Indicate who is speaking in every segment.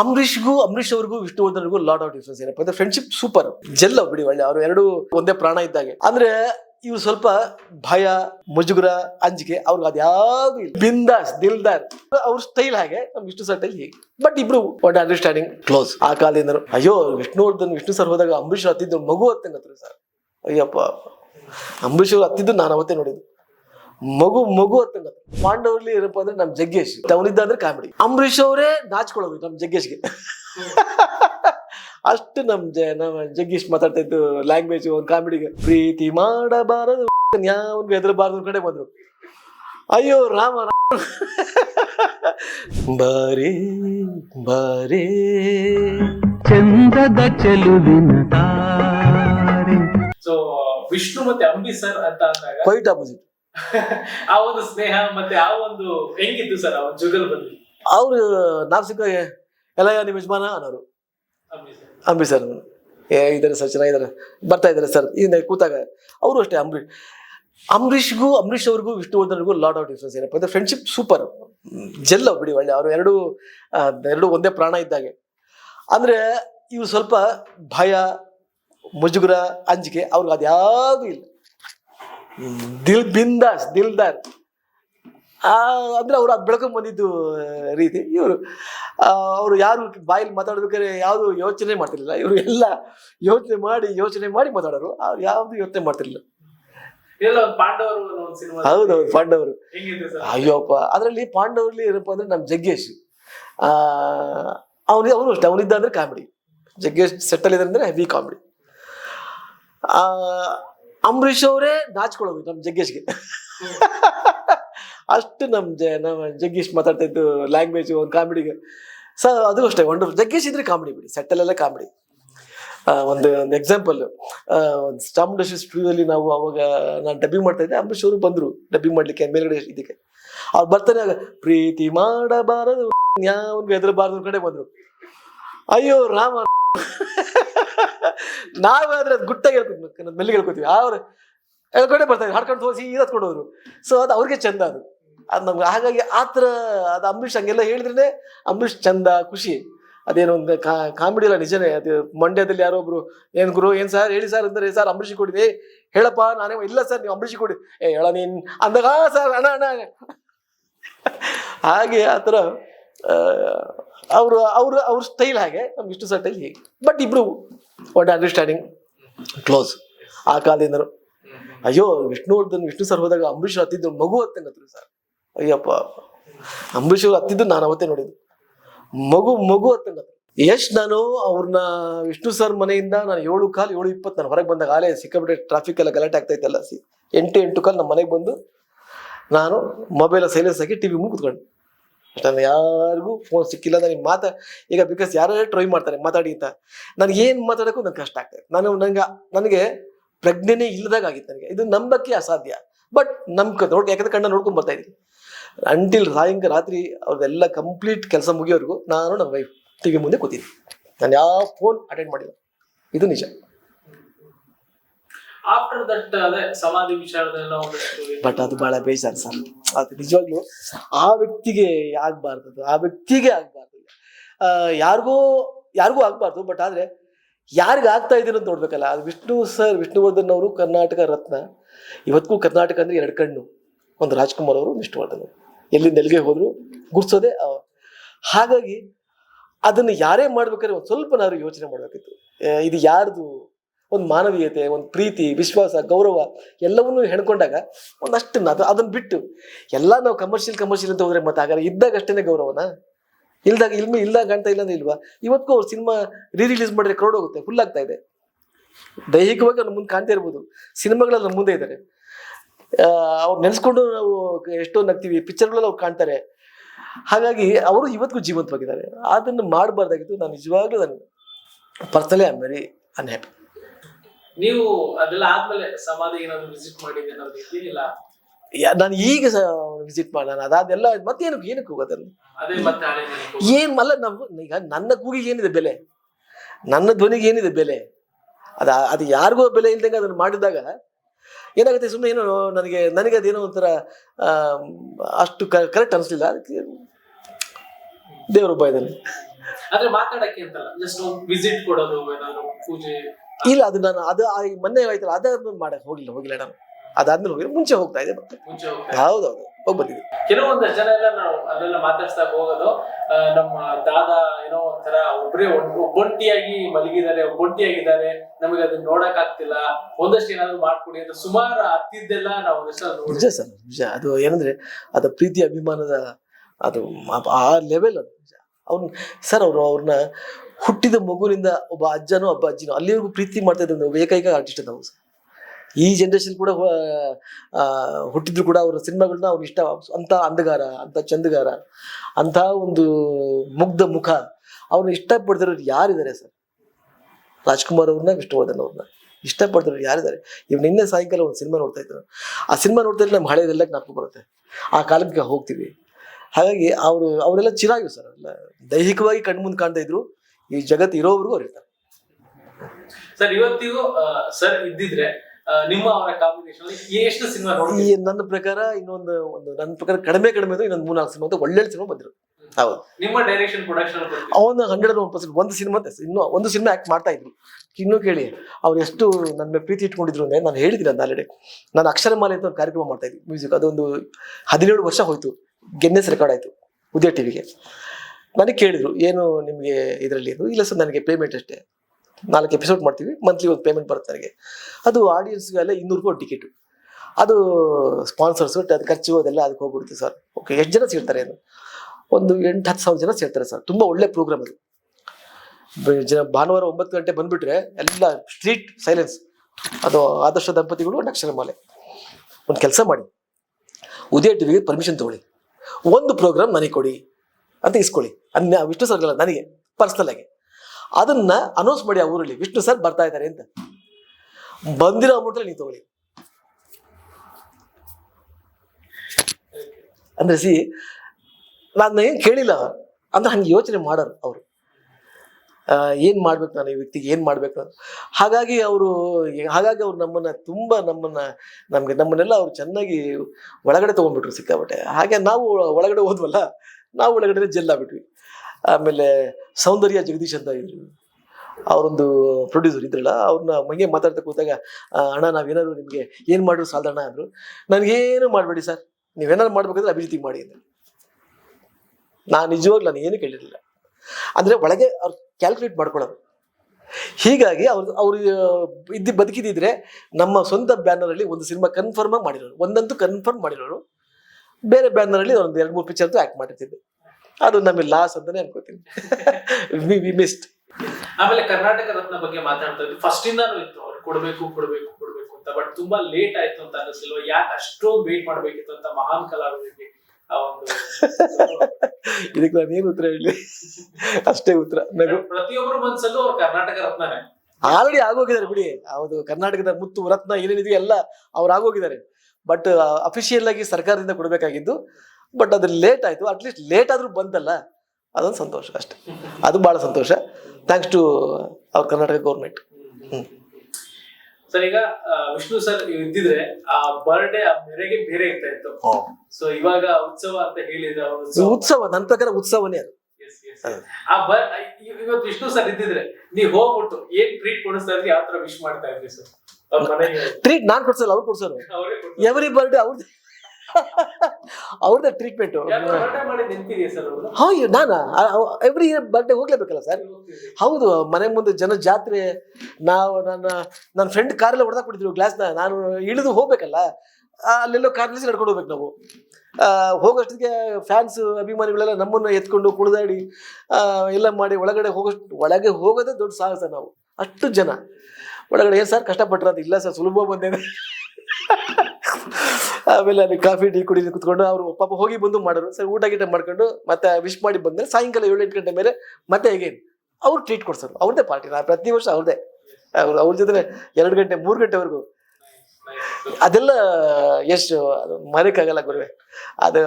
Speaker 1: ಅಂಬರೀಷ್ಗೂ ಅಂಬರೀಷ್ ಅವ್ರಿಗೂ ವಿಷ್ಣುವರ್ಧನ್ಗೂ lot of difference ಏನಪ್ಪ ಅಂದ್ರೆ ಫ್ರೆಂಡ್ಶಿಪ್ ಸೂಪರ್ ಜೆಲ್ಲ ಬಿಡಿ ಒಳ್ಳೆ, ಅವ್ರು ಎರಡು ಒಂದೇ ಪ್ರಾಣ ಇದ್ದಾಗೆ. ಅಂದ್ರೆ ಇವ್ ಸ್ವಲ್ಪ ಭಯ, ಮುಜುಗುರ, ಅಂಜಿಕೆ, ಅವ್ರಿಗೆ ಅದ್ಯಾವ್ದು ಇಲ್ಲ. ಬಿಂದಾಸ್, ದಿಲ್ದಾರ್. ಅವ್ರ ಸ್ಟೈಲ್ ಹಾಗೆ ನಮ್ ವಿಷ್ಣು ಸರ್ ಟೈಲ್ ಬಟ್ ಇಬ್ರು ಒಟ್ ಅಂಡರ್ಸ್ಟ್ಯಾಂಡಿಂಗ್ ಕ್ಲೋಸ್ ಆ ಕಾಲದಿಂದ ಅಯ್ಯೋ, ವಿಷ್ಣುವರ್ಧನ್, ವಿಷ್ಣು ಸರ್ ಹೋದಾಗ ಅಂಬರೀಶ್ ಹತ್ತಿದ್ದು ಮಗು ಹತ್ತಂಗತ್ರು ಸರ್ ಅಯ್ಯಪ್ಪ. ಅಂಬರೀಶ್ ಅವ್ರು ಹತ್ತಿದ್ದು ನಾನು ಅವತ್ತೇ ನೋಡಿದ್ದು. ಮಗು ಮಗು ಅಂತ ಪಾಂಡವರ್ಲಿ ಏನಪ್ಪ ಅಂದ್ರೆ ನಮ್ ಜಗ್ಗೇಶ್. ಅವನಿದ್ದ ಅಂದ್ರೆ ಕಾಮಿಡಿ. ಅಂಬರೀಷ್ ಅವರೇ ನಾಚ್ಕೊಳ್ಳೋದು ನಮ್ ಜಗ್ಗೇಶ್ಗೆ. ಅಷ್ಟು ನಮ್ ಜ ನಮ್ಮ ಜಗ್ಗೇಶ್ ಮಾತಾಡ್ತಾ ಇದ್ದು ಲ್ಯಾಂಗ್ವೇಜ್ ಒಂದು ಕಾಮಿಡಿಗೆ. ಪ್ರೀತಿ ಮಾಡಬಾರದು. ಯಾವನ್ಗೂ ಹೆದರಬಾರದು ಕಡೆ ಬಂದ್ರು. ಅಯ್ಯೋ ರಾಮ ರಾಮ. ಬಾರಿ ಬಾರೇ.
Speaker 2: ಚಂದದ ಚೆಲುವಿನ ತಾರೆ
Speaker 3: ಸೊ ವಿಷ್ಣು ಮತ್ತೆ ಅಂಬಿ ಸರ್ ಅಂತ ಅಂದಾಗ
Speaker 1: ಕ್ವೈಟ್ ಆಪೋಸಿಟ್
Speaker 3: ಆ ಒಂದು ಸ್ನೇಹ ಮತ್ತೆ ಆ ಒಂದು ಹೆಂಗಿತ್ತು ಸರ್ ಆ ಜುಗಲ್ ಬಂದು?
Speaker 1: ಅವ್ರು ನಾಸಿಕ ಸಿಕ್ಕ ಎಲ್ಲ ನಿಮ್ಮ ಯಜಮಾನ ಅನ್ನೋರು.
Speaker 3: ಅಂಬಿ ಸರ್.
Speaker 1: ಏ ಇದ್ದಾರೆ ಸರ್ ಚೆನ್ನಾಗಿದ್ದಾರೆ ಬರ್ತಾ ಇದ್ದಾರೆ ಸರ್. ಇಂದ ಕೂತಾಗ ಅವರು ಅಷ್ಟೇ ಅಂಬರೀಷ್ ಅಂಬರೀಷ್ಗೂ ಅಂಬರೀಷ್ ಅವ್ರಿಗೂ ವಿಷ್ಣುವರ್ಧನ್ಗೂ ಲಾಟ್ ಆಫ್ ಡಿಫ್ರೆನ್ಸ್ ಏನಪ್ಪ ಅಂದ್ರೆ ಫ್ರೆಂಡ್ಶಿಪ್ ಸೂಪರ್ ಜೆಲ್ಲ ಬಿಡಿ ಒಳ್ಳೆ ಅವರು ಎರಡು ಎರಡು ಒಂದೇ ಪ್ರಾಣ ಇದ್ದಾಗೆ. ಅಂದ್ರೆ ಇವ್ರು ಸ್ವಲ್ಪ ಭಯ ಮುಜುಗುರ ಅಂಜಿಕೆ ಅವ್ರಿಗೆ ಯಾವುದೂ ಇಲ್ಲ. ದಿಲ್ ಬಿಂದಾಸ್ ದಿಲ್ದಾರ್. ಆ, ಅಂದ್ರೆ ಅವ್ರು ಅದು ಬೆಳಕೊಂಡ್ ಬಂದಿದ್ದು ರೀತಿ. ಇವರು ಅವರು ಯಾರು ಬಾಯಲ್ಲಿ ಮಾತಾಡ್ಬೇಕಾದ್ರೆ ಯಾವುದು ಯೋಚನೆ ಮಾಡ್ತಿರ್ಲಿಲ್ಲ. ಇವರು ಎಲ್ಲ ಯೋಚನೆ ಮಾಡಿ ಯೋಚನೆ ಮಾಡಿ ಮಾತಾಡೋರು. ಅವ್ರು ಯಾವ್ದು ಯೋಚನೆ ಮಾಡ್ತಿರ್ಲಿಲ್ಲ. ಹೌದೌದು ಪಾಂಡವರು. ಅಯ್ಯೋಪ್ಪ ಅದರಲ್ಲಿ ಪಾಂಡವರಲ್ಲಿ ಏನಪ್ಪ ಅಂದ್ರೆ ನಮ್ಮ ಜಗ್ಗೇಶ್. ಆ ಅವನಿಗೆ ಅವನು ಅಷ್ಟೇ ಅವನಿದ್ದ ಅಂದ್ರೆ ಕಾಮಿಡಿ. ಜಗ್ಗೇಶ್ ಸೆಟ್ಟಲ್ ಇದ್ರೆ ಅಂದ್ರೆ ಹೆವಿ ಕಾಮಿಡಿ ಆ ಅಂಬರೀಷ್ ಅವರೇ ನಾಚ್ಕೊಳ್ಳೋದು ನಮ್ಮ ಜಗ್ಗೇಶ್ಗೆ. ಅಷ್ಟು ನಮ್ಮ ಜ, ನಮ್ಮ ಜಗ್ಗೇಶ್ ಮಾತಾಡ್ತಾ ಇದ್ದು ಲ್ಯಾಂಗ್ವೇಜ್ ಒಂದು ಕಾಮಿಡಿಗೆ ಸ ಅದು ಅಷ್ಟೇ ವಂಡರ್ಫುಲ್ ಜಗ್ಗೇಶ್ ಇದ್ರೆ ಕಾಮಿಡಿ ಬಿಡಿ ಸೆಟ್ಟಲೆಲ್ಲ ಕಾಮಿಡಿ ಒಂದು ಒಂದು ಎಕ್ಸಾಂಪಲ್ ಚಾಮುಂಡೇಶ್ವರಿ ಸ್ಟುಡಿಯೋದಲ್ಲಿ ನಾವು ಅವಾಗ ನಾನು ಡಬ್ಬಿಂಗ್ ಮಾಡ್ತಾ ಇದ್ದೆ, ಅಂಬರೀಷ್ ಅವರು ಬಂದರು ಡಬ್ಬಿಂಗ್ ಮಾಡ್ಲಿಕ್ಕೆ ಮೇಲ್ಗಡೆ ಇದಕ್ಕೆ. ಅವ್ರು ಬರ್ತಾನೆ ಪ್ರೀತಿ ಮಾಡಬಾರದು ಯಾವ ಹೆದರಬಾರದು ಕಡೆ ಬಂದರು. ಅಯ್ಯೋ, ರಾಮ ನಾವಾದ್ರೆ ಅದು ಗುಟ್ಟಾಗಿ ಹೇಳ್ಕೊತೀವಿ ಮೆಲ್ಲಿಗೆ ಹೇಳ್ಕೊತೀವಿ. ಅವ್ರು ಹೇಳ್ಕೊಂಡೇ ಬರ್ತಾರೆ ಹಾಡ್ಕೊಂಡು ತೋರಿಸಿ ಈಗ ಹೋದ್ರು. ಸೊ ಅದು ಅವ್ರಿಗೆ ಚಂದ ಅದು. ಅದು ನಮ್ಗೆ ಹಾಗಾಗಿ ಆ ಥರ ಅದು ಅಂಬರೀಷ್ ಹಂಗೆಲ್ಲ ಹೇಳಿದ್ರೆ ಅಂಬರೀಷ್ ಚಂದ ಖುಷಿ. ಅದೇನೋ ಒಂದು ಕಾಮಿಡಿ ಎಲ್ಲ ನಿಜನೇ. ಅದು ಮಂಡ್ಯದಲ್ಲಿ ಯಾರೋ ಒಬ್ರು ಏನ್ ಗುರು ಏನ್ ಸರ್ ಹೇಳಿ ಸರ್ ಅಂದ್ರೆ ಸರ್ ಅಂಬರೀಷ್ ಕೊಡಿದೆ ಹೇಳಪ್ಪ ನಾನೇ ಇಲ್ಲ ಸರ್ ನೀವು ಅಂಬರೀಷ್ ಕೊಡಿ. ಏ ಹೇಳ ನೀನ್. ಅಂದಾಗ "ಆ, ಸರ್ ಅಣ್ಣ ಅಣ್ಣ ಹಾಗೆ ಆ ಥರ ಅವರು ಅವರು ಅವ್ರ ಸ್ಟೈಲ್ ಹಾಗೆ ನಮ್ಗೆ ಇಷ್ಟು ಸರ್ ಟೈಲ್ ಹೀಗೆ. ಬಟ್ ಇಬ್ರು ಒಟ್ ಅಂಡರ್ಸ್ಟ್ಯಾಂಡಿಂಗ್ ಕ್ಲೋಸ್ ಆ ಕಾಲದಿಂದನು. ಅಯ್ಯೋ ವಿಷ್ಣುವರ್ಧನ್ ವಿಷ್ಣು ಸರ್ ಹೋದಾಗ ಅಂಬರೀಷ್ ಹತ್ತಿದ್ದು ಮಗು ಹತ್ತಂಗತ್ರು ಸರ್ ಅಯ್ಯಪ್ಪ. ಅಂಬರೀಷ್ ಹತ್ತಿದ್ದು ನಾನು ಅವತ್ತೇ ನೋಡಿದ್ದು. ಮಗು ಮಗು ಹತ್ತಂಗತ್ರು ಯಶ್ ನಾನು ಅವ್ರನ್ನ ವಿಷ್ಣು ಸರ್ ಮನೆಯಿಂದ ನಾನು ಏಳು ಕಾಲು, ಏಳು ಇಪ್ಪತ್ತು ನಾನು ಹೊರಗೆ ಬಂದಾಗ ಆಲೇ ಸಿಕ್ಕಾಬಿಟ್ಟೆ ಟ್ರಾಫಿಕ್ ಎಲ್ಲ ಗಲಾಟೆ ಆಗ್ತಾ ಇತ್ತಲ್ಲ ಸಿ. ಎಂಟು ಎಂಟು ಕಾಲು ನಮ್ಮ ಮನೆಗೆ ಬಂದು ನಾನು ಮೊಬೈಲ್ ಸೈಲೆನ್ಸ್ ಹಾಕಿ ಟಿವಿ ಮುಂದೆ ಕೂತ್ಕೊಂಡು. ನಾನು ಯಾರಿಗೂ ಫೋನ್ ಸಿಕ್ಕಿಲ್ಲ, ನನಗೆ ಮಾತಾ, ಈಗ ಬಿಕಾಸ್ ಯಾರೇ ಟ್ರೈ ಮಾಡ್ತಾರೆ, ಮಾತಾಡಿ ಅಂತ, ನನಗೆ ಏನು ಮಾತಾಡೋಕ್ಕೂ ನಂಗೆ ಕಷ್ಟ ಆಗ್ತದೆ ನಾನು ನನಗೆ ನನಗೆ ಪ್ರಜ್ಞೆನೇ ಇಲ್ಲದಾಗ ಆಗಿತ್ತು ನನಗೆ. ಇದು ನಂಬಕ್ಕೆ ಅಸಾಧ್ಯ ಬಟ್ ನಂಬ್ಕ, ನೋಡಿ, ಯಾಕಂದ್ರೆ ಕಣ್ಣ ನೋಡ್ಕೊಂಡು ಬರ್ತಾ ಇದ್ದೀನಿ. ಅಂಟಿಲ್ ಸಾಯಂಕಾಲ ರಾತ್ರಿ ಅವ್ರದ್ದೆಲ್ಲ ಕಂಪ್ಲೀಟ್ ಕೆಲಸ ಮುಗಿಯೋವರೆಗೂ ನಾನು ನನ್ನ ವೈಫ್ ಟಿವಿ ಮುಂದೆ ಕೂತೀನಿ ನಾನು ಯಾವ ಫೋನ್ ಅಟೆಂಡ್ ಮಾಡಿಲ್ಲ. ಇದು ನಿಜ.
Speaker 3: ಆಫ್ಟರ್ ದಟ್ ಅದೇ ಸಮಾಧಿ
Speaker 1: ಬಟ್ ಅದು ಬಹಳ ಬೇಜಾರು ಸರ್. ಅದು ನಿಜವಾಗ್ಲೂ ಆ ವ್ಯಕ್ತಿಗೆ ಆಗ್ಬಾರ್ದು. ಆ ವ್ಯಕ್ತಿಗೆ ಆಗ್ಬಾರ್ದು. ಯಾರಿಗೂ, ಯಾರಿಗೋ ಆಗ್ಬಾರ್ದು ಬಟ್ ಆದ್ರೆ ಯಾರಿಗೆ ಆಗ್ತಾ ಇದೆ ಅಂತ ನೋಡ್ಬೇಕಲ್ಲ. ಅದು ವಿಷ್ಣು ಸರ್, ವಿಷ್ಣುವರ್ಧನ್ ಅವರು ಕರ್ನಾಟಕ ರತ್ನ. ಇವತ್ತಿಗೂ ಕರ್ನಾಟಕ ಅಂದ್ರೆ ಎರಡು ಕಣ್ಣು. ಒಂದು ರಾಜ್ಕುಮಾರ್ ಅವರು ವಿಷ್ಣುವರ್ಧನ್ ಅವರು. ಎಲ್ಲಿ ಎಲ್ಲಿಗೆ ಹೋದ್ರು ಗುರ್ಸೋದೆ ಹಾಗಾಗಿ ಅದನ್ನು ಯಾರೇ ಮಾಡ್ಬೇಕಾದ್ರೆ ಒಂದು ಸ್ವಲ್ಪ ನಾವು ಯೋಚನೆ ಮಾಡಬೇಕಿತ್ತು. ಇದು ಯಾರ್ದು ಒಂದು ಮಾನವೀಯತೆ, ಒಂದು ಪ್ರೀತಿ, ವಿಶ್ವಾಸ, ಗೌರವ ಎಲ್ಲವನ್ನೂ ಹೆಣ್ಕೊಂಡಾಗ ಒಂದಷ್ಟು ಅದು ಅದನ್ನ ಬಿಟ್ಟು ಎಲ್ಲ ನಾವು ಕಮರ್ಷಿಯಲ್ ಕಮರ್ಷಿಯಲ್ ಅಂತ ಹೋದ್ರೆ ಹಾಗಾದ್ರೆ ಇದ್ದಾಗ ಅಷ್ಟೇನೆ ಗೌರವನ? ಇಲ್ದಾಗ ಇಲ್ಮಿ ಇಲ್ಲ ಕಾಣ್ತಾ ಇಲ್ಲ ಅಂದ್ರೆ ಇಲ್ವಾ? ಇವತ್ತು ಅವ್ರು ಸಿನಿಮಾ ರೀ ರಿಲೀಸ್ ಮಾಡಿದ್ರೆ ಕ್ರೌಡ್ ಹೋಗುತ್ತೆ ಫುಲ್ ಆಗ್ತಾ ಇದೆ. ದೈಹಿಕವಾಗಿ ಅವ್ರ ಮುಂದೆ ಕಾಣ್ತಾ ಇರ್ಬೋದು, ಸಿನಿಮಾಗಳಲ್ಲಿ ಮುಂದೆ ಇದ್ದಾರೆ ಅವ್ರು ನೆನೆಸ್ಕೊಂಡು ನಾವು ಎಷ್ಟೊಂದು ನಗ್ತೀವಿ ಪಿಕ್ಚರ್ಗಳಲ್ಲಿ ಅವ್ರು ಕಾಣ್ತಾರೆ. ಹಾಗಾಗಿ ಅವರು ಇವತ್ತಿಗೂ ಜೀವಂತವಾಗಿದ್ದಾರೆ. ಅದನ್ನು ಮಾಡಬಾರ್ದಾಗಿತ್ತು ನಾನು ನಿಜವಾಗ್ಲೂ ನಾನು ಪರ್ಸನಲಿ ಐ ವೆರಿ ಅನ್ಹ್ಯಾಪಿ
Speaker 3: ನೀವು ಅದೆಲ್ಲ ಆದ್ಮೇಲೆ ಸಮಾಧಿ ಏನಾದ್ರು ವಿಸಿಟ್ ಮಾಡಿದ್ದೆ ಏನಾದ್ರು
Speaker 1: ನಾನು ಈಗ ವಿಸಿಟ್ ಮಾಡೋಣ ಅದಾದೆಲ್ಲ ಮತ್ತೆ ಏನಕ್ಕೆ ಹೋಗೋದಲ್ಲ
Speaker 3: ಅದೇ ಮತ್ತೆ ಹಳೆ ನೆನಪು.
Speaker 1: ಏನ್ ಅಲ್ಲ ನಾವು ಈಗ ನನ್ನ ಕೂಗಿಗೆ ಏನಿದೆ ಬೆಲೆ? ನನ್ನ ಧ್ವನಿಗೆ ಏನಿದೆ ಬೆಲೆ? ಅದ ಅದು ಯಾರಿಗೂ ಬೆಲೆ ಇಲ್ದಂಗೆ ಅದನ್ನು ಮಾಡಿದಾಗ ಏನಾಗುತ್ತೆ ಸುಮ್ಮನೆ ಏನು ನನಗೆ ನನಗೆ ಅದೇನೋ ಒಂಥರ ಆಮ್, ಅಷ್ಟು ಕರೆಕ್ಟ್ ಅನಿಸ್ಲಿಲ್ಲ ಅದಕ್ಕೆ ದೇವರು ಇದ್ದಾನೆ
Speaker 3: ಆದ್ರೆ ಮಾತಾಡಕ್ಕೆ ಅಂತಲ್ಲ ಜಸ್ಟ್ ವಿಸಿಟ್ ಕೊಡೋದು ಏನಾದ್ರು ಪೂಜೆ
Speaker 1: ಇಲ್ಲ ಅದು ನಾನು ಅದು ಮೊನ್ನೆ ಆಯ್ತಲ್ಲ ಅದಾದ್ಮೇಲೆ ಮಾಡಕ್ ಹೋಗಿಲ್ಲ ಹೋಗಿಲ್ಲ ನಾನು. ಅದಾದ್ಮೇಲೆ ಹೋಗಿಲ್ಲ ಮುಂಚೆ ಹೋಗ್ತಾ ಇದೆ ಮತ್ತೆ. ಹೌದೌದು ಹೋಗಿ ಬಂದಿದ್ದೆ
Speaker 3: ಕೆಲವೊಂದು ಜನ ಎಲ್ಲ ನಾವು ಅದೆಲ್ಲ ಮಾತಾಡ್ಸ್ತಾ ಹೋಗೋದು ನಮ್ಮ ದಾದಾ ಏನೋ ಒಂಥರ ಒಬ್ರೇ ಒಡ್- ಒಬ್ಬೊಂಟಿಯಾಗಿ ಮಲಗಿದ್ದಾರೆ ಒಬ್ಬೊಂಟಿಯಾಗಿದ್ದಾರೆ ನಮಗೆ ಅದನ್ನ ನೋಡಕ್ ಆಗ್ತಿಲ್ಲ ಒಂದಷ್ಟು ಏನಾದ್ರು ಮಾಡ್ಕೊಡಿ ಅಂತ ಸುಮಾರು ಹತ್ತಿದ್ದೆಲ್ಲ ನಾವು ಒಂದಷ್ಟು
Speaker 1: ನಿಜ ಸರ್ ನಿಜ. ಅದು ಏನಂದ್ರೆ ಅದು ಪ್ರೀತಿ ಅಭಿಮಾನದ ಅದು ಆ- ಆ ಲೆವೆಲ್ ಅದು ನಿಜ. ಅವ್ನು, ಸರ್ ಅವರು ಅವ್ರನ್ನ ಹುಟ್ಟಿದ ಮಗುವಿನಿಂದ ಒಬ್ಬ ಅಜ್ಜನೋ ಒಬ್ಬ ಅಜ್ಜಿನೋ ಅಲ್ಲಿವರೆಗೂ ಪ್ರೀತಿ ಮಾಡ್ತಾ ಇದ್ದಾವೆ ಒಂದು ಏಕೈಕ ಆರ್ಟಿಸ್ಟ್ ನಾವು ಸರ್. ಈ ಜನ್ರೇಷನ್ ಕೂಡ ಹುಟ್ಟಿದ್ರು ಕೂಡ ಅವ್ರ ಸಿನಿಮಾಗಳನ್ನ ಅವ್ನು ಇಷ್ಟ ಅಂತ ಅಂದಗಾರ ಅಂತ ಚಂದಗಾರ ಅಂತ ಒಂದು ಮುಗ್ಧ ಮುಖ ಅವ್ರನ್ನ ಇಷ್ಟಪಡ್ತಿರೋರು ಯಾರಿದ್ದಾರೆ ಸರ್? ರಾಜ್ಕುಮಾರ್ ಅವ್ರನ್ನ ವಿಷ್ಣುವರ್ಧನ್ ಅವ್ರನ್ನ ಇಷ್ಟಪಡ್ತಿರೋರು ಯಾರಿದ್ದಾರೆ? ಇವ್ ನಿನ್ನೆ ಸಾಯಂಕಾಲ ಒಂದು ಸಿನಿಮಾ ನೋಡ್ತಾ ಇದ್ರು. ಆ ಸಿನಿಮಾ ನೋಡ್ತಾ ಇದ್ರೆ ನಮ್ಮ ಹಳೆಯದೆಲ್ಲ ಜ್ಞಾಪಕ ಬರುತ್ತೆ. ಆ ಕಾಲಕ್ಕೆ ಹೋಗ್ತೀವಿ. ಹಾಗಾಗಿ ಅವರು ಅವರೆಲ್ಲ ಚಿರಾಗಿ ಸರ್. ಎಲ್ಲ ದೈಹಿಕವಾಗಿ ಕಣ್ಮುಂದೆ ಕಾಣ್ತಾ ಇದ್ರು. ಈ ಜಗತ್ತು ಇರೋವರೆಗೂ ಅವ್ರು ಇರ್ತಾರೆ.
Speaker 3: ಸರ್ ಇವತ್ತಿಗೂ ಸರ್ ಇದ್ದಿದ್ರೆ ನಿಮ್ಮ ಅವರ ಕಾಂಬಿನೇಷನ್ ಎಷ್ಟು ಸಿನಿಮಾ ನೋಡಿ
Speaker 1: ನನ್ನ ಪ್ರಕಾರ ಇನ್ನೊಂದು ಒಂದು ನನ್ನ ಪ್ರಕಾರ ಕಡಿಮೆ ಕಡಿಮೆ ಅಂದ್ರೆ ಇನ್ನೊಂದು ಮೂರ್ನಾಲ್ಕು ಸಿನಿಮಾ ಒಳ್ಳೆ ಸಿನಿಮಾ ಬಂದಿರು ಹೌದು.
Speaker 3: ನಿಮ್ಮ ಡೈರೆಕ್ಷನ್ ಪ್ರೊಡಕ್ಷನ್
Speaker 1: ಅವನು ಹಂಡ್ರೆಡ್ ಒನ್ ಪರ್ಸೆಂಟ್ ಒಂದು ಸಿನಿಮಾ ಇನ್ನು ಒಂದು ಸಿನಿಮಾ ಆಕ್ಟ್ ಮಾಡ್ತಾ ಇದ್ರು. ಇನ್ನೂ ಕೇಳಿ ಅವ್ರು ಎಷ್ಟು ನನ್ನ ಮೇಲೆ ಪ್ರೀತಿ ಇಟ್ಕೊಂಡಿದ್ರು ಅಂದ್ರೆ ನಾನು ಹೇಳಿದ್ದೀನಿ ಅದು ಆಲ್ರೆಡಿ ನಾನು ಅಕ್ಷರಮಾಲೆ ಅಂತ ಒಂದು ಕಾರ್ಯಕ್ರಮ ಮಾಡ್ತಾ ಇದ್ವಿ ಮ್ಯೂಸಿಕ್ ಅದೊಂದು ಹದಿನೇಳು ವರ್ಷ ಹೋಯ್ತು. ಗೆನ್ನೆಸ್ ರೆಕಾರ್ಡ್ ಆಯ್ತು, ಉದಯ ಟಿವಿಗೆ ನನಗೆ ಕೇಳಿದ್ರು, ಏನು ನಿಮಗೆ ಇದರಲ್ಲಿ ಇದು? ಇಲ್ಲ ಸರ್ ನನಗೆ ಪೇಮೆಂಟ್ ಅಷ್ಟೇ. ನಾಲ್ಕು ಎಪಿಸೋಡ್ ಮಾಡ್ತೀವಿ ಮಂತ್ಲಿ ಒಂದು ಪೇಮೆಂಟ್ ಬರುತ್ತೆ ನನಗೆ. ಅದು ಆಡಿಯನ್ಸ್ಗೆಲ್ಲ ಇನ್ನೂರು ರೂಪಾಯಿ ಟಿಕೆಟು ಅದು ಸ್ಪಾನ್ಸರ್ಸ್ ಅದು ಖರ್ಚು, ಅದೆಲ್ಲ ಅದಕ್ಕೆ ಹೋಗ್ಬಿಡುತ್ತೆ ಸರ್ ಓಕೆ ಎಷ್ಟು ಜನ ಸೇರ್ತಾರೆ ಅದು? ಒಂದು ಎಂಟು, ಹತ್ತು ಸಾವಿರ ಜನ ಸೇರ್ತಾರೆ ಸರ್ ತುಂಬ ಒಳ್ಳೆ ಪ್ರೋಗ್ರಾಮ್ ಅದು. ಜನ ಭಾನುವಾರ ಒಂಬತ್ತು ಗಂಟೆ ಬಂದ್ಬಿಟ್ರೆ ಎಲ್ಲ ಸ್ಟ್ರೀಟ್ ಸೈಲೆನ್ಸ್ ಅದು ಆದರ್ಶ ದಂಪತಿಗಳು ಒಂದು ಅಕ್ಷರಮಾಲೆ ಒಂದು ಕೆಲಸ ಮಾಡಿ. ಉದಯ ಟಿವಿಗೆ ಪರ್ಮಿಷನ್ ತಗೊಳ್ಳಿ. ಒಂದು ಪ್ರೋಗ್ರಾಮ್ ನನಗೆ ಕೊಡಿ ಅಂತ ಇಸ್ಕೊಳ್ಳಿ. ಅನ್ನ ವಿಷ್ಣು ಸರ್ಗಲ್ಲ ನನಗೆ ಪರ್ಸ್ನಲ್ ಆಗಿ. ಅದನ್ನ ಅನೌನ್ಸ್ ಮಾಡಿ ಆ ಊರಲ್ಲಿ, ವಿಷ್ಣು ಸರ್ ಬರ್ತಾ ಇದ್ದಾರೆ ಅಂತ. ಬಂದಿರೋ ಅಮೌಂಟಲ್ಲಿ ನೀವು ತಗೊಳ್ಳಿ. ಅಂದ್ರೆ ಸಿ, ನಾನು ಏನು ಕೇಳಿಲ್ಲ, ಅಂದ್ರೆ ಹಂಗೆ ಯೋಚನೆ ಮಾಡೋರು ಅವರು. ಏನು ಮಾಡ್ಬೇಕು ನಾನು ಈ ವ್ಯಕ್ತಿಗೆ, ಏನು ಮಾಡ್ಬೇಕು ಹಾಗಾಗಿ ಅವರು, ಹಾಗಾಗಿ ಅವ್ರು ನಮ್ಮನ್ನ ತುಂಬ ನಮ್ಮನ್ನ, ನಮಗೆ ನಮ್ಮನ್ನೆಲ್ಲ ಅವ್ರು ಚೆನ್ನಾಗಿ ಒಳಗಡೆ ತೊಗೊಂಡ್ಬಿಟ್ರು ಸಿಕ್ಕಾಬಟ್ಟೆ ಹಾಗೆ ನಾವು ಒಳಗಡೆ ಹೋದ್ವಲ್ಲ, ನಾವು ಒಳಗಡೆ ಜೆಲ್ಲಾಗ್ಬಿಟ್ವಿ ಆಮೇಲೆ ಸೌಂದರ್ಯ ಜಗದೀಶ್ ಅಂತ ಇದ್ರು. ಅವರೊಂದು ಪ್ರೊಡ್ಯೂಸರ್ ಇದ್ರಲ್ಲ, ಅವ್ರನ್ನ ಮಂಗೆ ಮಾತಾಡ್ತಾ ಕೂತಾಗ ಅಣ್ಣ, ನಾವೇನಾದ್ರು ನಿಮಗೆ ಏನು ಮಾಡಿದ್ರು ಸಾಧಾರಣ? ಅಂದರು. ನನಗೇನು ಮಾಡಬೇಡಿ ಸರ್, ನೀವೇನಾದ್ರು ಮಾಡ್ಬೇಕಂದ್ರೆ ಅಭಿವೃದ್ಧಿ ಮಾಡಿ ಅಂದ್ರು. ನಾನು ನಿಜವಾಗ್ಲೂ ನಾನು ಏನು ಕೇಳಿರಲಿಲ್ಲ. ಅಂದರೆ ಒಳಗೆ ಅವ್ರು ಕ್ಯಾಲ್ಕುಲೇಟ್ ಮಾಡ್ಕೊಳ್ಳೋದು. ಹೀಗಾಗಿ ಅವ್ರು ಅವ್ರು ಇದ್ದು ಬದುಕಿದಿದ್ರೆ ನಮ್ಮ ಸ್ವಂತ ಬ್ಯಾನರಲ್ಲಿ ಒಂದು ಸಿನಿಮಾ ಕನ್ಫರ್ಮ್ ಆಗಿ ಮಾಡಿರೋರು. ಒಂದಂತೂ ಕನ್ಫರ್ಮ್ ಮಾಡಿರೋರು. ಬೇರೆ ಬ್ಯಾನರಲ್ಲಿ ಒಂದು ಎರಡು ಮೂರು ಪಿಕ್ಚರ್ದು ಆ್ಯಕ್ಟ್ ಮಾಡಿರ್ತಿದ್ದೆ ಅದು ನಮಗೆ ಲಾಸ್ ಅಂತಾನೆ ಅನ್ಕೋತೀನಿ. ವಿ ವಿ ಮಿಸ್ಡ್
Speaker 3: ಆಮೇಲೆ ಕರ್ನಾಟಕ ರತ್ನ ಬಗ್ಗೆ ಮಾತಾಡ್ತಾ ಇದ್ವಿ. ಫಸ್ಟ್ ಇಂದಾನು ಇತ್ತು. ಅವ್ರು ಕೊಡಬೇಕು ಕೊಡ್ಬೇಕು ಕೊಡ್ಬೇಕು ಅಂತ. ಬಟ್ ತುಂಬಾ ಲೇಟ್ ಆಯ್ತು ಅಂತ ಅನ್ನಿಸಿಲ್ವ ಯಾಕೆ ಅಷ್ಟೊಂದು ವೇಟ್ ಮಾಡ್ಬೇಕಿತ್ತು ಅಂತ ಮಹಾನ್ ಕಲಾವಿದರಿಗೆ ಆ ಒಂದು
Speaker 1: ಇದಕ್ಕೆ ನಾನು ಏನು ಉತ್ತರ ಹೇಳಿ? ಅಷ್ಟೇ ಉತ್ತರ. ನಗು
Speaker 3: ಪ್ರತಿಯೊಬ್ಬರು ಮನಸ್ಸಲ್ಲೂ ಅವ್ರು ಕರ್ನಾಟಕ ರತ್ನನೇ.
Speaker 1: ಆಲ್ರೆಡಿ ಆಗೋಗಿದ್ದಾರೆ ಬಿಡಿ. ಹೌದು ಕರ್ನಾಟಕದ ಮುತ್ತು ರತ್ನ ಏನೇನಿದೆಯೋ ಎಲ್ಲ ಅವ್ರು ಆಗೋಗಿದ್ದಾರೆ. ಬಟ್ ಅಫಿಷಿಯಲ್ ಆಗಿ ಸರ್ಕಾರದಿಂದ ಕೊಡಬೇಕಾಗಿದ್ದು ಬಟ್ ಅದು ಲೇಟ್ ಆಯ್ತು. ಅಟ್ಲೀಸ್ಟ್ ಲೇಟ್ ಆದ್ರೂ ಬಂತಲ್ಲ. ಅದೊಂದು ಸಂತೋಷ ಅಷ್ಟೇ. ಅದು ಬಹಳ ಸಂತೋಷ. ಥ್ಯಾಂಕ್ಸ್ ಟು ಅವ್ರ ಕರ್ನಾಟಕ ಗೌರ್ಮೆಂಟ್ ಹ್ಮ್.
Speaker 3: ಸರ್ ಈಗ ವಿಷ್ಣು ಸರ್ ಇದ್ದಿದ್ರೆ ಆ ಬರ್ಡೇ ಆ ಮೆರೆಗೆ ಬೇರೆ ಇರ್ತಾ ಇತ್ತು. ಸೊ ಇವಾಗ ಉತ್ಸವ ಅಂತ ಹೇಳಿದ್ರೆ ಅವ್ರ
Speaker 1: ಉತ್ಸವ. ನನ್ನ ಪ್ರಕಾರ ಉತ್ಸವನೇ ಅದು.
Speaker 3: ಆ ಬರ್ ಇವತ್ತು ವಿಷ್ಣು ಸರ್ ಇದ್ದಿದ್ರೆ ನೀವ್ ಹೋಗ್ಬಿಟ್ಟು ಏನ್ ಟ್ರೀಟ್ ಕೊಡಿಸ್ತಾ ಇದ್ರಿ? ಯಾವ ತರ ವಿಶ್ ಮಾಡ್ತಾ ಇದ್ರಿ ಸರ್?
Speaker 1: ಟ್ರೀಟ್ ನಾನ್ ಕೊಡ್ಸಲ್ಲ ಅವ್ರು ಕೊಡ್ಸೋರು. ಎವ್ರಿ ಬರ್ಡೇ ಅವ್ರದ್ದು ಅವ್ರದ್ದೇ ಟ್ರೀಟ್ಮೆಂಟು ಹೌದು ನಾನು? ಎವ್ರಿ ಇಯರ್ ಬರ್ಡೇ ಹೋಗ್ಲೇಬೇಕಲ್ಲ ಸರ್ ಹೌದು ಮನೆ ಮುಂದೆ ಜನ ಜಾತ್ರೆ ನಾವು ನನ್ನ ನನ್ನ ಫ್ರೆಂಡ್ ಕಾರೆಲ್ಲ ಹೊಡೆದಾಕ್ ಬಿಟ್ಟಿದ್ರು ಗ್ಲಾಸ್ನ ನಾನು ಇಳಿದು ಹೋಗ್ಬೇಕಲ್ಲ ಅಲ್ಲೆಲ್ಲೋ ಕಾರ್ ನಿಲ್ಲಿಸಿ ನಡ್ಕೊಂಡು ಹೋಗ್ಬೇಕು ನಾವು. ಹೋಗೋಷ್ಟಿಗೆ ಫ್ಯಾನ್ಸ್ ಅಭಿಮಾನಿಗಳೆಲ್ಲ ನಮ್ಮನ್ನು ಎತ್ಕೊಂಡು ಕುಣಿದಾಡಿ ಎಲ್ಲ ಮಾಡಿ ಒಳಗಡೆ ಹೋಗೋಷ್ಟು ಒಳಗೆ ಹೋಗೋದೇ ದೊಡ್ಡ ಸಾಹಸ ನಾವು. ಅಷ್ಟು ಜನ. ಒಳಗಡೆ ಏನು ಸರ್ ಕಷ್ಟಪಟ್ರ? ಅದು ಇಲ್ಲ ಸರ್ ಸುಲಭ ಬಂದಿದೆ. ಆಮೇಲೆ ಅಲ್ಲಿ ಕಾಫಿ, ಟೀ ಕುಡಿ ಕುತ್ಕೊಂಡು ಅವರು ಪಾಪ ಹೋಗಿ ಬಂದು ಮಾಡೋರು ಸರ್, ಊಟ ಗೀಟ ಮಾಡ್ಕೊಂಡು ಮತ್ತೆ ವಿಶ್ ಮಾಡಿ ಬಂದ್ರೆ ಸಾಯಂಕಾಲ ಏಳು, ಎಂಟು ಗಂಟೆ ಮೇಲೆ ಮತ್ತೆ ಹೇಗೇನು ಅವ್ರು ಟ್ರೀಟ್ ಕೊಡ್ಸೋರು ಅವ್ರದೇ ಪಾರ್ಟಿ ನಾನು ಪ್ರತಿ ವರ್ಷ ಅವ್ರದ್ದೇ. ಅವ್ರು, ಅವ್ರ ಜೊತೆ ಎರಡು ಗಂಟೆ, ಮೂರು ಗಂಟೆವರೆಗೂ. ಅದೆಲ್ಲ ಎಷ್ಟು ಅದು ಮರೆಯಕ್ಕಾಗಲ್ಲ ಗುರುವೆ. ಅದು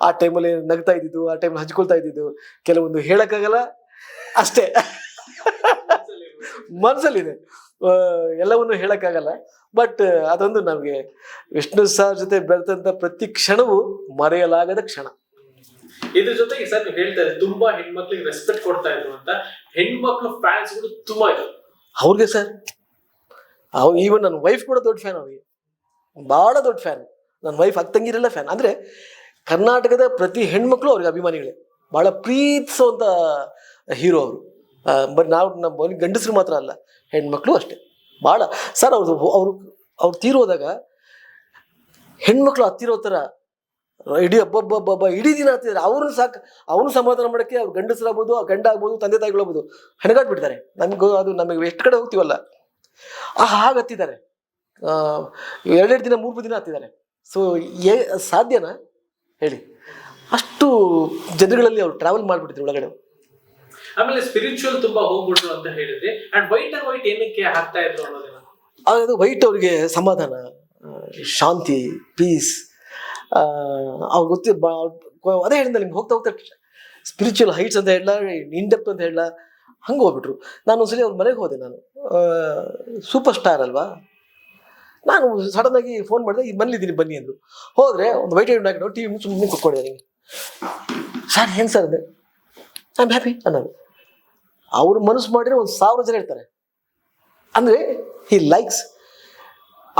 Speaker 1: ಆ ಟೈಮಲ್ಲಿ ನಗ್ತಾ ಇದ್ದಿದ್ದು, ಆ ಟೈಮಲ್ಲಿ ಹಂಚ್ಕೊಳ್ತಾ ಇದ್ದಿದ್ದು, ಕೆಲವೊಂದು ಹೇಳಕ್ಕಾಗಲ್ಲ. ಅಷ್ಟೇ. ಮನಸ್ಸಲ್ಲಿದೆ ಎಲ್ಲವನ್ನೂ ಹೇಳಕ್ಕಾಗಲ್ಲ. ಬಟ್ ಅದೊಂದು ನಮಗೆ ವಿಷ್ಣು ಸಾರ್ ಜೊತೆ ಬೆರೆತಂತ ಪ್ರತಿ ಕ್ಷಣವೂ ಮರೆಯಲಾಗದ ಕ್ಷಣ.
Speaker 3: ಇದ್ರ ಜೊತೆಗೆ ಸರ್ ನೀವು ಹೇಳ್ತಾ ಇದ್ರೆ ತುಂಬಾ ಹೆಣ್ಮಕ್ಳಿಗೆ ರೆಸ್ಪೆಕ್ಟ್ ಕೊಡ್ತಾ ಇದ್ರು ಅಂತ ಹೆಣ್ಮಕ್ಳು ಫ್ಯಾನ್ಸ್ಗಳು ತುಂಬಾ ಇದ್ರು.
Speaker 1: ಅವ್ರಿಗೆ ಸರ್ ಅವ್ರು ಈವನ್ ನನ್ನ ವೈಫ್ ಕೂಡ ದೊಡ್ಡ ಫ್ಯಾನ್ ಅವ್ರಿಗೆ. ಭಾಳ ದೊಡ್ಡ ಫ್ಯಾನ್ ನನ್ನ ವೈಫ್ ಅಕ್ಕಂಗಿರೆಲ್ಲ ಫ್ಯಾನ್ ಅಂದರೆ ಕರ್ನಾಟಕದ ಪ್ರತಿ ಹೆಣ್ಮಕ್ಳು ಅವ್ರಿಗೆ ಅಭಿಮಾನಿಗಳೇ. ಭಾಳ ಪ್ರೀತಿಸುವಂಥ ಹೀರೋ ಅವರು. ಬಟ್ ನಾವು ನಮ್ಮ ಬರೀ ಗಂಡಸರು ಮಾತ್ರ ಅಲ್ಲ, ಹೆಣ್ಮಕ್ಳು ಅಷ್ಟೇ. ಭಾಳ ಸರ್, ಅವ್ರು ಅವರು ಅವ್ರು ತೀರೋದಾಗ ಹೆಣ್ಮಕ್ಳು ಹತ್ತಿರೋ ಥರ ಇಡೀ ಹಬ್ಬಬ್ಬಬ್ಬ ಇಡೀ ದಿನ ಹತ್ತಿದ್ದಾರೆ. ಅವ್ರನ್ನ ಸಾಕು, ಅವ್ರನ್ನ ಸಮಾಧಾನ ಮಾಡೋಕ್ಕೆ ಅವ್ರು ಗಂಡಸರಾಗ್ಬೋದು ಆ ಗಂಡ ಆಗ್ಬೋದು, ತಂದೆ ತಾಯಿಗಳಾಗ್ಬೋದು ಹೆಣಗಾಡ್ಬಿಡ್ತಾರೆ ನಮಗೂ ಅದು ನಮಗೆ ಎಷ್ಟು ಕಡೆ ಹೋಗ್ತೀವಲ್ಲ? ಆ, ಹಾಗೆ ಹತ್ತಿದ್ದಾರೆ. ಎರಡೆರಡು ದಿನ ಮೂರು ದಿನ ಹತ್ತಿದ್ದಾರೆ. ಸೊ ಏ ಸಾಧ್ಯನಾ? ಹೇಳಿ. ಅಷ್ಟು ಜನಗಳಲ್ಲಿ ಅವ್ರು ಟ್ರಾವೆಲ್ ಮಾಡಿಬಿಟ್ಟಿದ್ರು ಒಳಗಡೆ.
Speaker 3: ಆಮೇಲೆ ಸ್ಪಿರಿಚುವಲ್ ತುಂಬಾ ಹೋಗ್ಬಿಟ್ರು ಅಂತ ಹೇಳಿದ್ರಿ ಅಂಡ್ ವೈಟ್ ಅಂಡ್ ವೈಟ್ ಏನಕ್ಕೆ ಹಾಕ್ತಾ ಇದ್ರು ಅನ್ನೋದನ್ನ
Speaker 1: ವೈಟ್ ಅವ್ರಿಗೆ ಸಮಾಧಾನ ಶಾಂತಿ ಪೀಸ್ ಅವ್ರು ಗೊತ್ತಿ ಅದೇ ಹೇಳಿದ ನಿಮ್ಗೆ ಹೋಗ್ತಾ ಹೋಗ್ತಾ ಸ್ಪಿರಿಚುವಲ್ ಹೈಟ್ಸ್ ಅಂತ ಹೇಳಲ್ಲ ಇನ್ಡೆಪ್ತ್ ಅಂತ ಹೇಳಲ್ಲ ಹಂಗೆ ಹೋಗ್ಬಿಟ್ರು. ನಾನು ಒಂದ್ಸಲಿ ಅವ್ರ ಮನೆಗೆ ಹೋದೆ ನಾನು. ಸೂಪರ್ ಸ್ಟಾರ್ ಅಲ್ವಾ? ನಾನು ಸಡನ್ ಆಗಿ ಫೋನ್ ಮಾಡಿದೆ ಈಗ ಬಂದಿದ್ದೀನಿ, ಬನ್ನಿ ಅಂದರು. ಹೋದ್ರೆ ಒಂದು ವೈಟ್ ಐಡ್ ಹಾಕಿಟ್ಟು ಟಿ ವಿ ಸುಮ್ಮನೆ ಕುತ್ಕೊಂಡಿದ್ದೆ ಹಿಂಗೆ ಸರ್, ಏನು ಸರ್ ಅಂದೆ ಐ ಆಮ್ ಹ್ಯಾಪಿ ಅನ್ನೋದು. ಅವ್ರು ಮನಸ್ಸು ಮಾಡಿದ್ರೆ ಒಂದು ಸಾವಿರ ಜನ ಇರ್ತಾರೆ. ಅಂದರೆ ಈ ಲೈಕ್ಸ್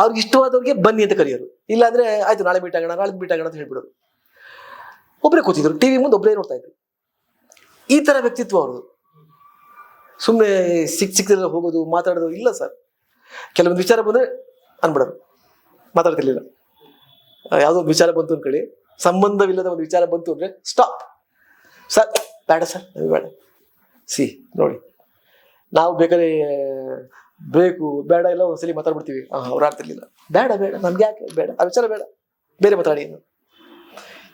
Speaker 1: ಅವ್ರಿಗೆ ಇಷ್ಟವಾದವ್ರಿಗೆ ಬನ್ನಿ ಅಂತ ಕರೆಯೋರು. ಇಲ್ಲಾಂದ್ರೆ ಆಯ್ತು ನಾಳೆ ಮೀಟ್ ಆಗೋಣ, ನಾಳೆ ಮೀಟ್ ಆಗೋಣ ಅಂತ ಹೇಳ್ಬಿಡೋರು. ಒಬ್ಬರೇ ಕೂತಿದ್ರು ಟಿ ವಿ ಮುಂದೆ ಒಬ್ಬರೇ ನೋಡ್ತಾ ಇದ್ರು. ಈ ಥರ ವ್ಯಕ್ತಿತ್ವ ಅವ್ರದ್ದು. ಸುಮ್ಮನೆ ಸಿಕ್ ಸಿಕ್ಕಿದ್ರೆ ಹೋಗೋದು, ಮಾತಾಡೋದು ಇಲ್ಲ ಸರ್ ಕೆಲವೊಂದು ವಿಚಾರ ಬಂದರೆ ಅನ್ಬಿಡೋದು ಮಾತಾಡ್ತಿರ್ಲಿಲ್ಲ. ಯಾವುದೋ ಒಂದು ವಿಚಾರ ಬಂತು ಅನ್ಕೊಳ್ಳಿ. ಸಂಬಂಧವಿಲ್ಲದ ಒಂದು ವಿಚಾರ ಬಂತು ಅಂದ್ರೆ ಸ್ಟಾಪ್ ಸರ್ ಬೇಡ ಸರ್ ಬೇಡ. ಸಿ, ನೋಡಿ. ನಾವು ಬೇಕಾದ್ರೆ, ಬೇಕು, ಬೇಡ ಎಲ್ಲ ಒಂದ್ಸಲಿ ಮಾತಾಡ್ಬಿಡ್ತೀವಿ. ಅವ್ರು ಆಡ್ತಿರ್ಲಿಲ್ಲ. ಬೇಡ ಬೇಡ, ನಮ್ಗೆ ಯಾಕೆ ಬೇಡ? ಆ ವಿಚಾರ ಬೇಡ. ಬೇರೆ ಮಾತಾಡಿ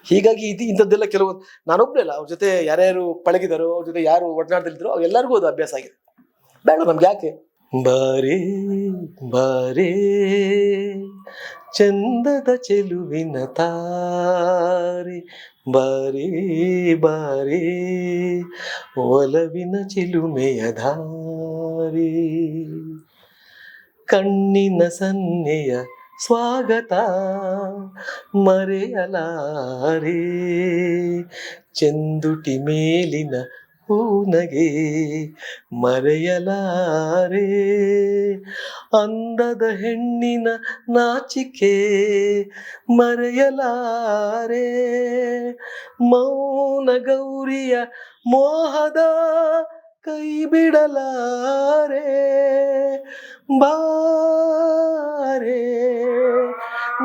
Speaker 1: ಹೀಗಾಗಿ ಇದು ಇಂಥದ್ದೆಲ್ಲ ಕೆಲವು ನಾನೊಬ್ಬರೇ ಅಲ್ಲ, ಅವ್ರ ಜೊತೆ ಯಾರ್ಯಾರು ಪಳಗಿದಾರೋ, ಅವ್ರ ಜೊತೆ ಯಾರು ಒಡನಾಡ್ತಿದ್ರು ಅವ್ರು ಎಲ್ಲರಿಗೂ ಅದು ಅಭ್ಯಾಸ ಆಗಿದೆ. ಬೇಡ ನಮ್ಗೆ ಯಾಕೆ? ಬಾರೇ ಬಾರೇ, ಚಂದದ ಚೆಲುವಿನ ತಾರೆ ಬಾರೇ ಬಾರಿ ಒಲವಿನ ಚಿಲುಮೆಯ ಧಾರಿ ಕಣ್ಣಿನ ಸನ್ನೆಯ ಸ್ವಾಗತ ಮರೆಯಲಾರೆ. ಚೆಂದುಟಿ ಮೇಲಿನ ಹೂನಗೆ ಮರೆಯಲಾರೆ. ಅಂದದ ಹೆಣ್ಣಿನ ನಾಚಿಕೆ ಮರೆಯಲಾರೆ. ಮೌನ ಗೌರಿಯ ಮೋಹದ ಕೈ ಬಿಡಲಾರೆ ಬಾರೆ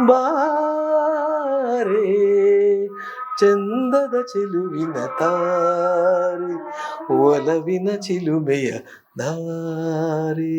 Speaker 1: ಬಾರೆ. చిందದ చెలువిన తారి ఒలవిన చిలుమెయ దారి